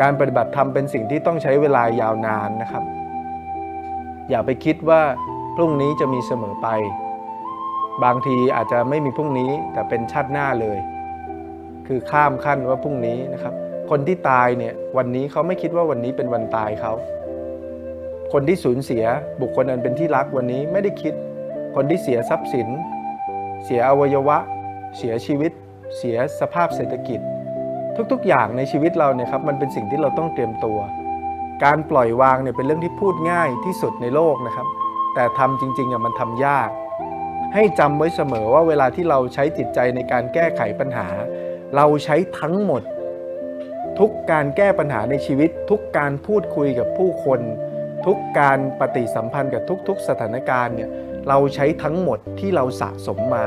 การปฏิบัติธรรมเป็นสิ่งที่ต้องใช้เวลายาวนานนะครับ อย่าไปคิดว่าพรุ่งนี้จะมีเสมอไป บางทีอาจจะไม่มีพรุ่งนี้แต่เป็นชาติหน้าเลย คือข้ามขั้นว่าพรุ่งนี้นะครับ คนที่ตายเนี่ยวันนี้เขาไม่คิดว่าวันนี้เป็นวันตายเขาคนที่สูญเสียบุคคลอันเป็นที่รักวันนี้ไม่ได้คิด คนที่เสียทรัพย์สิน เสียอวัยวะ เสียชีวิต เสียสภาพเศรษฐกิจ ทุกๆ อย่างในชีวิตเราเนี่ยครับมันเป็นสิ่งที่เราต้องเตรียมตัว การปล่อยวางเนี่ยเป็นเรื่องที่พูดง่ายที่สุดในโลกนะครับ แต่ทำจริงๆอะมันทำยาก ให้จำไว้เสมอว่าเวลาที่เราใช้จิตใจในการแก้ไขปัญหา เราใช้ทั้งหมด ทุกการแก้ปัญหาในชีวิต ทุกการพูดคุยกับผู้คน ทุกการปฏิสัมพันธ์กับทุก ๆ สถานการณ์เนี่ยเราใช้ทั้งหมดที่เราสะสมมา